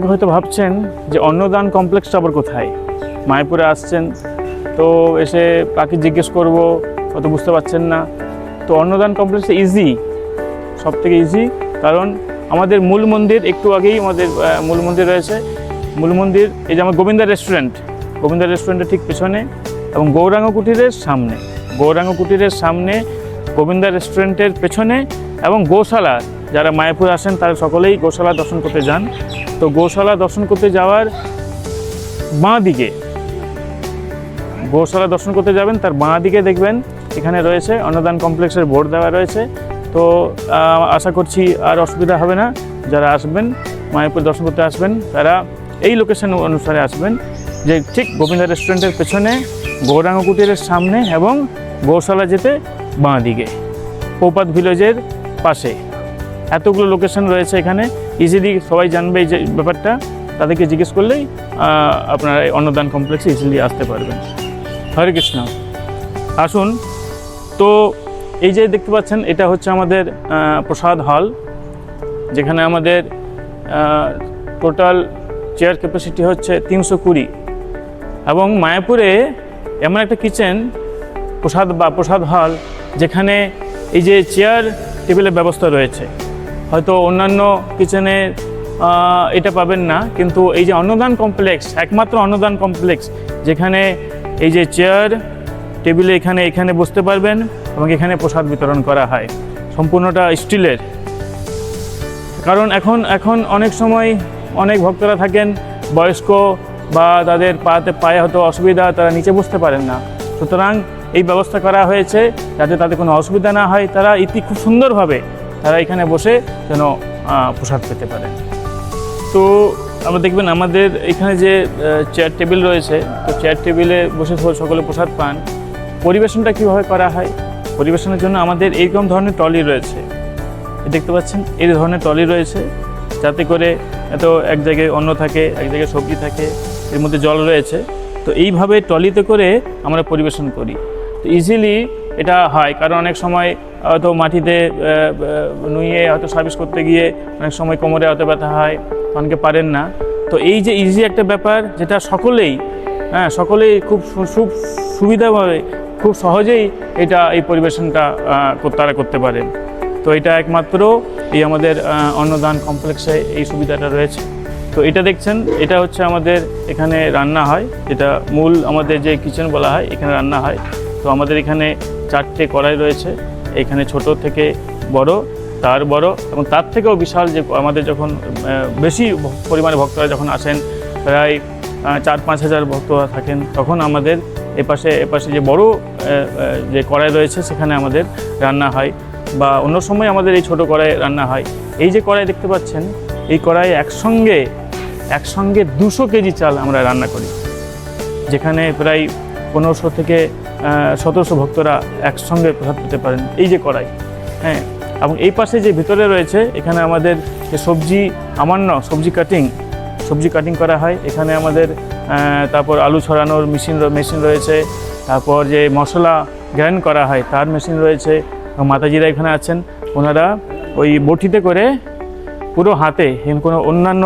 অনেকে হয়তো ভাবছেন যে অন্নদান কমপ্লেক্সটা আবার কোথায়? মায়াপুরে আসছেন, তো এসে কাকে জিজ্ঞেস করব হয়তো বুঝতে পারছেন না। তো অন্নদান কমপ্লেক্স ইজি সব থেকে ইজি কারণ আমাদের মূল মন্দির একটু আগেই আমাদের মূল মন্দির রয়েছে। মূল মন্দির, এই যে আমার গোবিন্দা রেস্টুরেন্ট গোবিন্দা রেস্টুরেন্টের ঠিক পেছনে এবং গৌরাঙ্গ কুটিরের সামনে। গৌরাঙ্গ কুটিরের সামনে গোবিন্দা রেস্টুরেন্টের পেছনে এবং গোশালা যারা মায়াপুর আসেন, তারা সকলেই গোশালা দর্শন করতে যান। তো গোশালা দর্শন করতে যাওয়ার বাঁ দিকে, গোশালা দর্শন করতে যাবেন, তার বাঁ দিকে দেখবেন এখানে রয়েছে অন্নদান কমপ্লেক্সের বোর্ড দেওয়া রয়েছে। তো আশা করছি আর অসুবিধা হবে না, যারা আসবেন, মায়াপুর দর্শন করতে আসবেন, তারা এই লোকেশন অনুসারে আসবেন, যে ঠিক গোবিন্দা রেস্টুরেন্টের পেছনে গৌরাঙ্গ কুটিরের সামনে এবং গৌশালা যেতে বাঁ দিকে পৌপাত ভিলেজের পাশে। এতগুলো লোকেশন রয়েছে এখানে। ইজিলি সবাই জানবে এই যে ব্যাপারটা। তাদেরকে জিজ্ঞেস করলেই আপনারা এই অন্নদান কমপ্লেক্সে ইজিলি আসতে পারবেন। হরে কৃষ্ণ। আসুন। তো এই যে দেখতে পাচ্ছেন, এটা হচ্ছে আমাদের প্রসাদ হল যেখানে আমাদের টোটাল চেয়ার ক্যাপাসিটি হচ্ছে তিনশো কুড়ি। এবং মায়াপুরে এমন একটা কিচেন প্রসাদ বা প্রসাদ হল যেখানে এই যে চেয়ার টেবিলের ব্যবস্থা রয়েছে। হয়তো অন্যান্য কিচেনে এটা পাবেন না। কিন্তু এই যে অন্নদান কমপ্লেক্স, একমাত্র অন্নদান কমপ্লেক্স, যেখানে এই যে চেয়ার, টেবিলে এখানে এখানে বসতে পারবেন এবং এখানে প্রসাদ বিতরণ করা হয়। সম্পূর্ণটা স্টিলের। কারণ এখন এখন অনেক সময় অনেক ভক্তরা থাকেন, বয়স্ক বা তাদের পাতে পায়ে হয়তো অসুবিধা, তারা নিচে বসতে পারেন না। সুতরাং এই ব্যবস্থা করা হয়েছে যাতে তাদের কোনো অসুবিধা না হয়। তারা ইতি খুব সুন্দরভাবে তারা এখানে বসে যেন প্রসাদ পেতে পারে। তো আমরা দেখবেন আমাদের এখানে যে চেয়ার টেবিল রয়েছে, তো চেয়ার টেবিলে বসে সকলে প্রসাদ পান। পরিবেশনটা কীভাবে করা হয়? পরিবেশনের জন্য আমাদের এইরকম ধরনের টলি রয়েছে। দেখতে পাচ্ছেন? এই ধরনের টলি রয়েছে, যাতে করে এত এক জায়গায় অন্ন থাকে, এক জায়গায় সবজি থাকে, এর মধ্যে জল রয়েছে। তো এইভাবে টলিতে করে আমরা পরিবেশন করি। তো ইজিলি এটা হয়। কারণ অনেক সময়, হয়তো মাটিতে নুইয়ে হয়তো সার্ভিস করতে গিয়ে অনেক সময় কোমরে হয়তো ব্যথা হয়, অনেকে পারেন না। তো এই যে ইজি একটা ব্যাপার, যেটা সকলেই হ্যাঁ সকলেই খুব সু- সু- সুবিধাভাবে, খুব সহজেই এটা এই পরিবেশনটা তারা করতে পারেন। তো এটা একমাত্র এই আমাদের অন্নদান কমপ্লেক্সে এই সুবিধাটা রয়েছে। তো এটা দেখছেন, এটা হচ্ছে আমাদের এখানে রান্না হয়। এটা মূল আমাদের যে কিচেন বলা হয়, এখানে রান্না হয়। তো আমাদের এখানে চারটে কড়াই রয়েছে, এখানে ছোট থেকে বড়, তার বড়, এবং তার থেকেও বিশাল যে আমাদের যখন বেশি পরিমাণে ভক্তরা যখন আসেন, প্রায় চার পাঁচ হাজার ভক্তরা থাকেন, তখন আমাদের এপাশে এপাশে যে বড় যে কড়াই রয়েছে, সেখানে আমাদের রান্না হয়, বা অন্য সময় আমাদের এই ছোট কড়াই রান্না হয়। এই যে কড়াই দেখতে পাচ্ছেন, এই কড়াই একসঙ্গে একসঙ্গে দুশো কেজি চাল আমরা রান্না করি, যেখানে প্রায় পনেরোশো থেকে সতেরোশো ভক্তরা একসঙ্গে প্রসাদ পেতে পারেন। এই যে কড়াই হ্যাঁ এবং এই পাশে যে ভিতরে রয়েছে, এখানে আমাদের যে সবজি আমান্য সবজি কাটিং সবজি কাটিং করা হয়। এখানে আমাদের তারপর আলু ছড়ানোর মেশিন মেশিন রয়েছে। তারপর যে মশলা গ্রাইন্ড করা হয়, তার মেশিন রয়েছে। মাতাজিরা এখানে আছেন। ওনারা ওই বটিতে করে পুরো হাতে কোনো অন্যান্য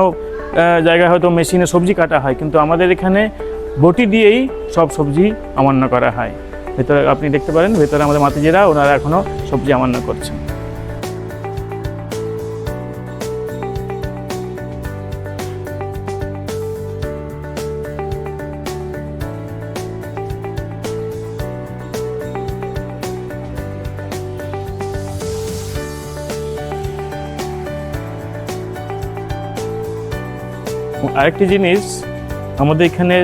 জায়গায় হয়তো মেশিনে সবজি কাটা হয়। কিন্তু আমাদের এখানে বটি দিয়েই সব সবজি আমান্য করা হয়। ভেতরে আপনি দেখতে পারেন, ভেতরে আমাদের মাতাজিরা, ওনারা এখনও সবজি আমান্য করছেন। আরেকটি জিনিস, আমাদের এখানে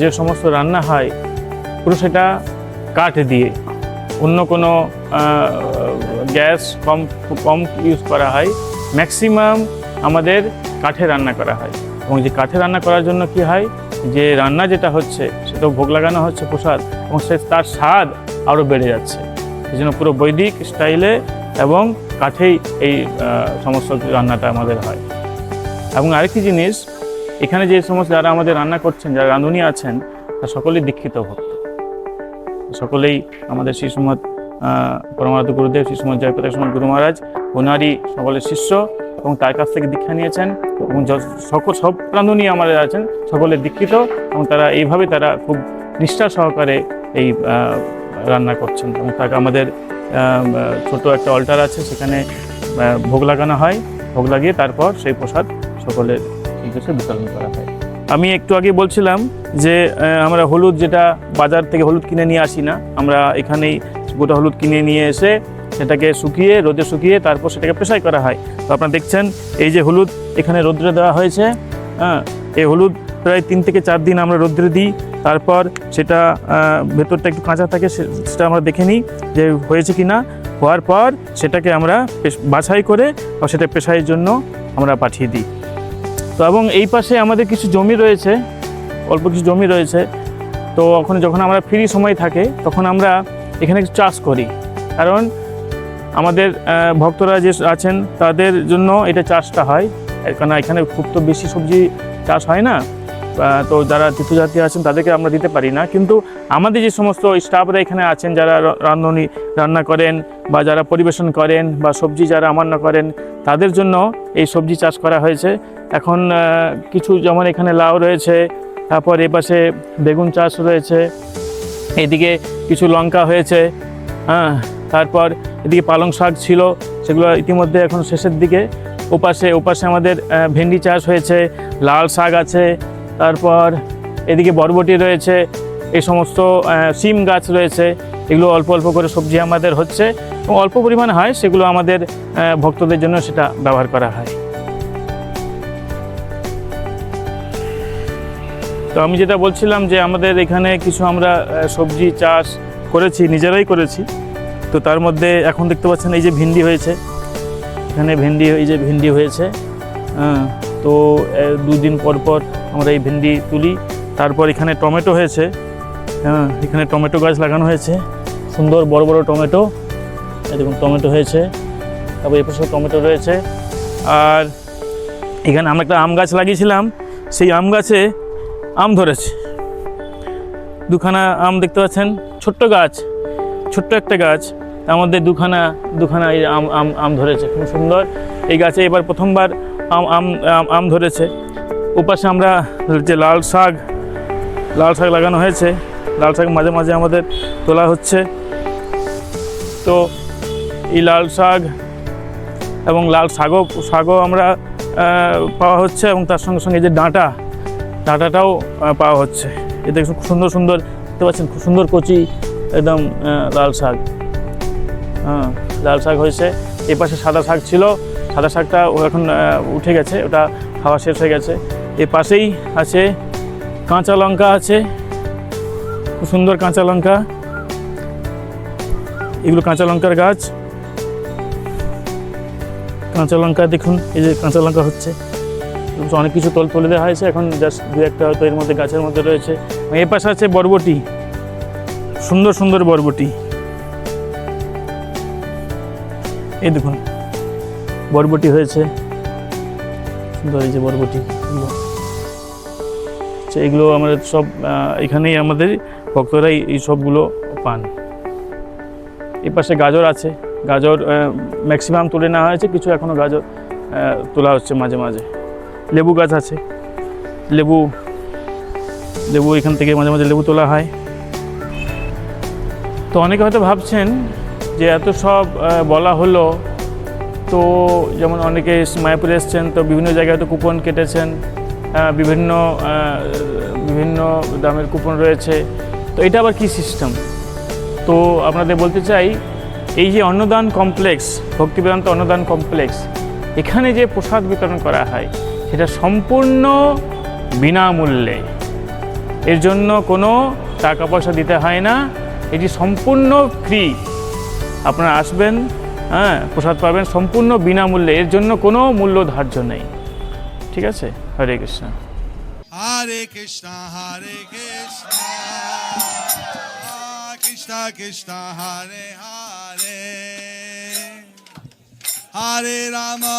যে সমস্ত রান্না হয়, পুরো সেটা কাঠ দিয়ে। অন্য কোনো গ্যাস কম কম ইউজ করা হয়। ম্যাক্সিমাম আমাদের কাঠে রান্না করা হয়। এবং যে কাঠে রান্না করার জন্য কি হয়, যে রান্না যেটা হচ্ছে সেটা ভোগ লাগানো হচ্ছে প্রসাদ, এবং সে তার স্বাদ আরও বেড়ে যাচ্ছে। এই জন্য পুরো বৈদিক স্টাইলে এবং কাঠেই এই সমস্ত রান্নাটা আমাদের হয়। এবং আরেকটি জিনিস এখানে যে সমস্ত যারা আমাদের রান্না করছেন, যারা রাঁধুনি আছেন তারা সকলেই দীক্ষিত ভক্ত। সকলেই আমাদের শিশুমত পরমারাধ্য গুরুদেব শ্রীসমত জয়প্রতাপ সময় গুরু মহারাজ, ওনারই সকলের শিষ্য এবং তার কাছ থেকে দীক্ষা নিয়েছেন এবং সকল, সব প্রান্ধনী আমাদের আছেন, সকলে দীক্ষিত এবং তারা এইভাবে তারা খুব নিষ্ঠা সহকারে এই রান্না করছেন এবং তাকে আমাদের ছোট একটা অল্টার আছে, সেখানে ভোগ লাগানো হয়। ভোগ লাগিয়ে তারপর সেই প্রসাদ সকলের বিতরণ করা হয়। আমি একটু আগে বলছিলাম যে আমরা হলুদ যেটা বাজার থেকে হলুদ কিনে নিয়ে আসি না, আমরা এখানেই গোটা হলুদ কিনে নিয়ে এসে সেটাকে শুকিয়ে, রোদে শুকিয়ে তারপর সেটাকে পেশাই করা হয়। তো আপনারা দেখছেন, এই যে হলুদ এখানে রোদ্রে দেওয়া হয়েছে হ্যাঁ এই হলুদ প্রায় তিন থেকে চার দিন আমরা রোদ্রে দিই, তারপর সেটা ভেতরটা একটু কাঁচা থাকে সেটা আমরা দেখে নিই যে হয়েছে কি না হওয়ার পর সেটাকে আমরা বাছাই করে সেটা পেশাইয়ের জন্য আমরা পাঠিয়ে দিই। তো এবং এই পাশে আমাদের কিছু জমি রয়েছে, অল্প কিছু জমি রয়েছে। তো ওখানে যখন আমরা ফ্রি সময় থাকে, তখন আমরা এখানে চাষ করি। কারণ আমাদের ভক্তরা যে আছেন, তাদের জন্য এটা চাষটা হয়। কারণ এখানে খুব তো বেশি সবজি চাষ হয় না। তো যারা তীর্থযাত্রী আছেন, তাদেরকে আমরা দিতে পারি না। কিন্তু আমাদের যে সমস্ত স্টাফরা এখানে আছেন, যারা রান্ধনি, রান্না করেন বা যারা পরিবেশন করেন বা সবজি যারা আমান্য করেন, তাদের জন্য এই সবজি চাষ করা হয়েছে। এখন কিছু যেমন এখানে লাউ রয়েছে, তারপর এপাশে বেগুন চাষ রয়েছে, এদিকে কিছু লঙ্কা হয়েছে হ্যাঁ তারপর এদিকে পালং শাক ছিল, সেগুলো ইতিমধ্যে এখন শেষের দিকে, ওপাশে ওপাশে আমাদের ভেন্ডি চাষ হয়েছে, লাল শাক আছে, তারপর এদিকে বরবটি রয়েছে এই সমস্ত সিম গাছ রয়েছে, এগুলো অল্প অল্প করে সবজি আমাদের হচ্ছে, এবং অল্প পরিমাণ হয়, সেগুলো আমাদের ভক্তদের জন্য সেটা ব্যবহার করা হয়। তো আমি যেটা বলছিলাম যে আমাদের এখানে কিছু আমরা সবজি চাষ করেছি নিজেরাই করেছি। তো তার মধ্যে এখন দেখতে পাচ্ছেন এই যে ভিন্ডি হয়েছে। এখানে ভেন্ডি এই যে ভিন্ডি হয়েছে। হ্যাঁ, তো দুদিন পর পর আমরা এই ভেন্ডি তুলি। তারপর এখানে টমেটো হয়েছে। হ্যাঁ এখানে টমেটো গাছ লাগানো হয়েছে। সুন্দর বড় বড় টমেটো। দেখুন টমেটো হয়েছে। তারপর এ পাশে টমেটো রয়েছে। আর এখানে আমরা একটা আম গাছ লাগিয়েছিলাম। সেই আম গাছে আম ধরেছে। দুখানা আম দেখতে পাচ্ছেন, ছোট্ট গাছ, ছোট্ট একটা গাছ। তার মধ্যে দুখানা দুখানা এই আম আম আম ধরেছে, খুব সুন্দর। এই গাছে এবার প্রথমবার আম আম, আম- ধরেছে। ওপাশে আমরা যে লাল শাক লাল শাক লাগানো হয়েছে। লাল শাক মাঝে মাঝে আমাদের তোলা হচ্ছে। তো এই লাল শাক এবং লাল শাকও শাকও আমরা পাওয়া হচ্ছে এবং তার সঙ্গে সঙ্গে যে ডাঁটা ডাঁটাটাও পাওয়া হচ্ছে। এতে খুব সুন্দর সুন্দর, দেখতে পাচ্ছেন, খুব সুন্দর কচি একদম লাল শাক। হ্যাঁ লাল শাক হয়েছে। এ পাশে সাদা শাক ছিল। সাদা শাকটা ও এখন উঠে গেছে। ওটা খাওয়া শেষ হয়ে গেছে। এ পাশেই আছে কাঁচা লঙ্কা আছে। খুব সুন্দর কাঁচা লঙ্কা। এগুলো কাঁচা লঙ্কার গাছ। কাঁচা লঙ্কা দেখুন, এই যে কাঁচা লঙ্কা হচ্ছে। অনেক কিছু তল তুলে দেওয়া হয়েছে। এখন জাস্ট দু একটা হয়তো এর মধ্যে গাছের মধ্যে রয়েছে। এ পাশে আছে বরবটি। সুন্দর সুন্দর বরবটি। এই দেখুন বরবটি হয়েছে। সুন্দর এই যে বরবটি। এগুলো আচ্ছা, আমাদের সব এখানেই আমাদের ভক্তরা এই- সবগুলো পান। এই পাশে গাজর আছে। গাজর ম্যাক্সিমাম তুলে নেওয়া হয়েছে। কিছু এখনও গাজর তোলা হচ্ছে মাঝে মাঝে। লেবু গাছ আছে। লেবু লেবু এখান থেকে মাঝে মাঝে লেবু তোলা হয়। তো অনেকে হয়তো ভাবছেন যে এত সব বলা হলো, তো যেমন অনেকে মায়াপুরে এসছেন, তো বিভিন্ন জায়গায় তো কুপন কেটেছেন বিভিন্ন বিভিন্ন দামের কুপন রয়েছে। তো এটা আবার কি সিস্টেম তো আপনাদের বলতে চাই, এই যে অন্নদান কমপ্লেক্স ভক্তিবেদান্ত অন্নদান কমপ্লেক্স এখানে যে প্রসাদ বিতরণ করা হয় সেটা সম্পূর্ণ বিনামূল্যে। এর জন্য কোনো টাকা পয়সা দিতে হয় না। এটি সম্পূর্ণ ফ্রি। আপনারা আসবেন হ্যাঁ প্রসাদ পাবেন সম্পূর্ণ বিনামূল্যে। এর জন্য কোনো মূল্য ধার্য নেই। ঠিক আছে? হরে Krishna. Krishna, Hare Krishna, Krishna Krishna, Hare Hare, Hare Rama,